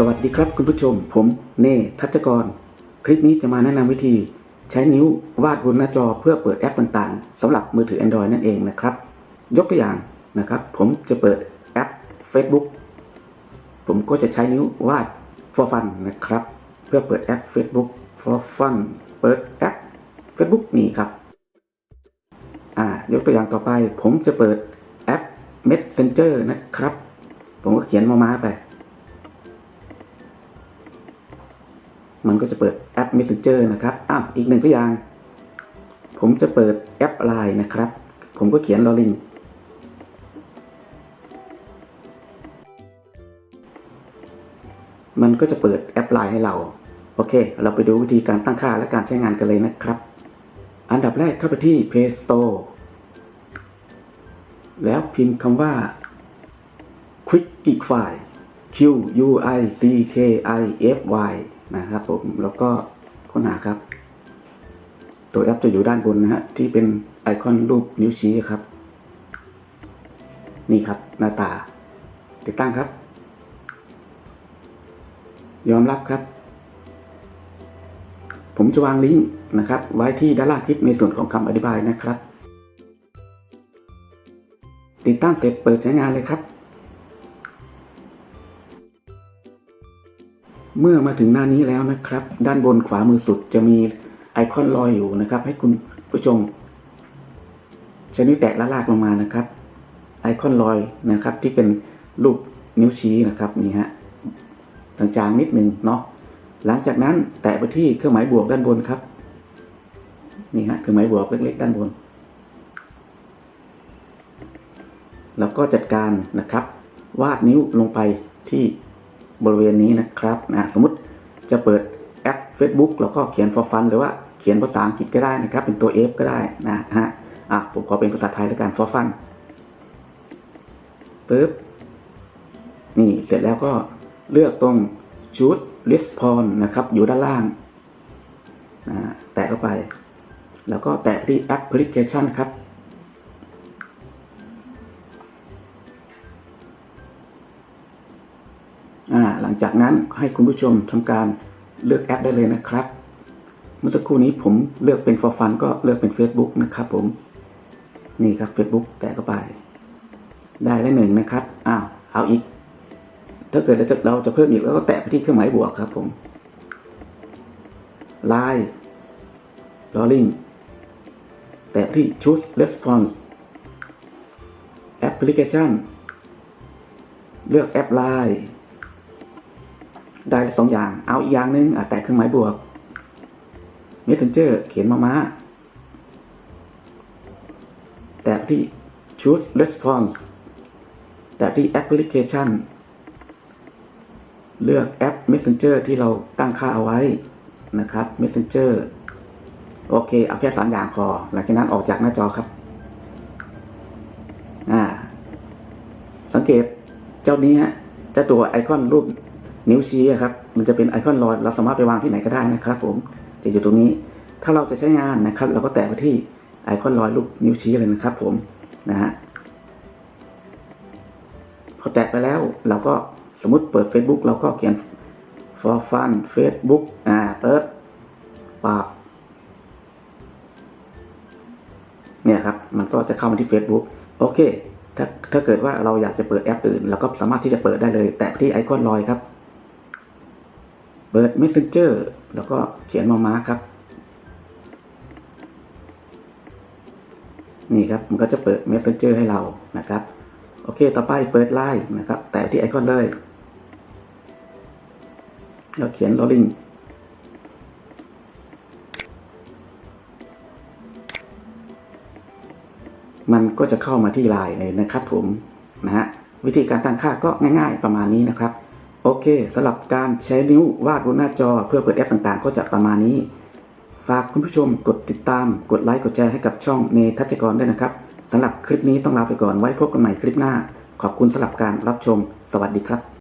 สวัสดีครับคุณผู้ชม ผมเนทัชกร คลิปนี้จะมาแนะนำวิธี ใช้นิ้ววาดบนหน้าจอเพื่อเปิดแอปต่างๆสำหรับมือถือ Android นั่นเองนะครับ ยกตัวอย่างนะครับ ผมจะเปิดแอป Facebook ผมก็จะใช้นิ้ววาด for fun นะครับ เพื่อเปิดแอป Facebook for fun เปิดแอป Facebook นี่ครับอ่ายกตัวอย่างต่อไป ผมจะเปิดแอป Messenger นะครับ ผมก็เขียนมามาไป ก็จะเปิดแอป Messenger นะครับอ้าวอีกหนึ่งตัวอย่าง ผมจะเปิดแอป Line นะครับ ผมก็เขียนลอลิงมันก็จะเปิดแอป Line ให้เรา โอเค เราไปดูวิธีการตั้งค่าและการใช้งานกันเลยนะครับ อันดับแรกเข้าไปที่ Play Store แล้วพิมพ์คำว่า Quickify Q U I C K I F Y นะครับผมแล้วก็ค้นหาครับ ตัวแอปจะอยู่ด้านบนนะฮะที่เป็นไอคอนรูปนิ้วชี้ครับ นี่ครับหน้าตา ติดตั้งครับ ยอมรับครับ ผมจะวางลิงก์นะครับ ไว้ที่ด้านล่างคลิปในส่วนของคำอธิบายนะครับ ติดตั้งเสร็จเปิดใช้งานเลยครับ เมื่อมาถึงหน้านี้แล้วนะครับ ด้านบนขวามือสุดจะมีไอคอนลอยอยู่นะครับ ให้คุณผู้ชมใช้นิ้วแตะและลากลงมานะครับ ไอคอนลอยนะครับ ที่เป็นรูปนิ้วชี้นะครับนี่ฮะจางๆนิดนึงเนาะหลังจากนั้นแตะไปที่เครื่องหมายบวกด้านบนครับนี่ฮะเครื่องหมายบวกเล็กๆด้านบนแล้วก็จัดการนะครับ วาดนิ้วลงไปที่ บริเวณนี้นะครับนะสมมติจะเปิดแอป Facebook แล้วก็เขียน for fun หรือว่าเขียนภาษาอังกฤษก็ได้นะครับ เป็นตัว F ก็ได้นะฮะอะผมขอเป็นภาษาไทยแล้วกัน for fun ปึ๊บนี่เสร็จแล้วก็เลือกตรง choose response นะครับ อยู่ด้านล่างนะแตะเข้าไป แล้วก็แตะที่ application ครับ ลังจากนั้นให้คุณผู้ชมทำการเลือกแอปได้เลยนะครับ เมื่อสักครู่นี้ผมเลือกเป็น for fun ก็เลือกเป็น Facebook นะครับผม นี่ครับ Facebook แตะเข้าไป ได้แล้วหนึ่งนะครับ อ้าว เอาอีก ถ้าเกิดเราจะเราจะเพิ่มอีกแล้วก็แตะไปที่เครื่องหมายบวกครับผม Line Rolling แตะที่ Choose Response Application เลือกแอป Line ได้สองอย่าง เอาอีกอย่างหนึ่งอะแตะเครื่องหมายบวก Messenger เขียนมามาแตะที่ Choose Response แตะที่ Application เลือกแอป Messenger ที่เราตั้งค่าเอาไว้นะครับ Messenger โอเค เอาแค่สามอย่างพอ หลังจากนั้นออกจากหน้าจอครับ อ่า สังเกตเจ้านี้ฮะเจ้าตัวไอคอนรูป นิ้วชี้ครับมันจะเป็นไอคอนลอยเราสามารถไปวางที่ไหนก็ได้นะครับ ผมจะอยู่ตรงนี้ ถ้าเราจะใช้งานนะครับ เราก็แตะไปที่ไอคอนลอยรูปนิ้วชี้เลยนะครับ ผมนะฮะพอแตะไปแล้วเราก็สมมติเปิด Facebook เราก็เขียน for fun Facebook อ่าเปิดปากเนี่ยครับ มันก็จะเข้ามาที่ Facebook โอเค ถ้าถ้าเกิดว่าเราอยากจะเปิดแอปอื่นเราก็สามารถที่จะเปิดได้เลย แตะที่ไอคอนลอยครับ เปิด Messenger แล้วก็เขียนมามาครับ นี่ครับ มันก็จะเปิด Messenger ให้เรานะครับ โอเค ต่อไปเปิดไลน์นะครับ แตะที่ไอคอนเลยแล้วเขียน rolling มันก็จะเข้ามาที่ไลน์เลยนะครับผมนะฮะวิธีการตั้งค่าก็ง่ายๆประมาณนี้นะครับ โอเคสำหรับการใช้นิ้ววาดบนหน้าจอเพื่อเปิดแอปต่างๆ ก็จะประมาณนี้ ฝากคุณผู้ชมกดติดตาม กดไลค์ กดแชร์ให้กับช่องเนทัชกรด้วยนะครับสำหรับคลิปนี้ต้องลาไปก่อนไว้พบกันใหม่คลิปหน้า ขอบคุณสำหรับการรับชม สวัสดีครับ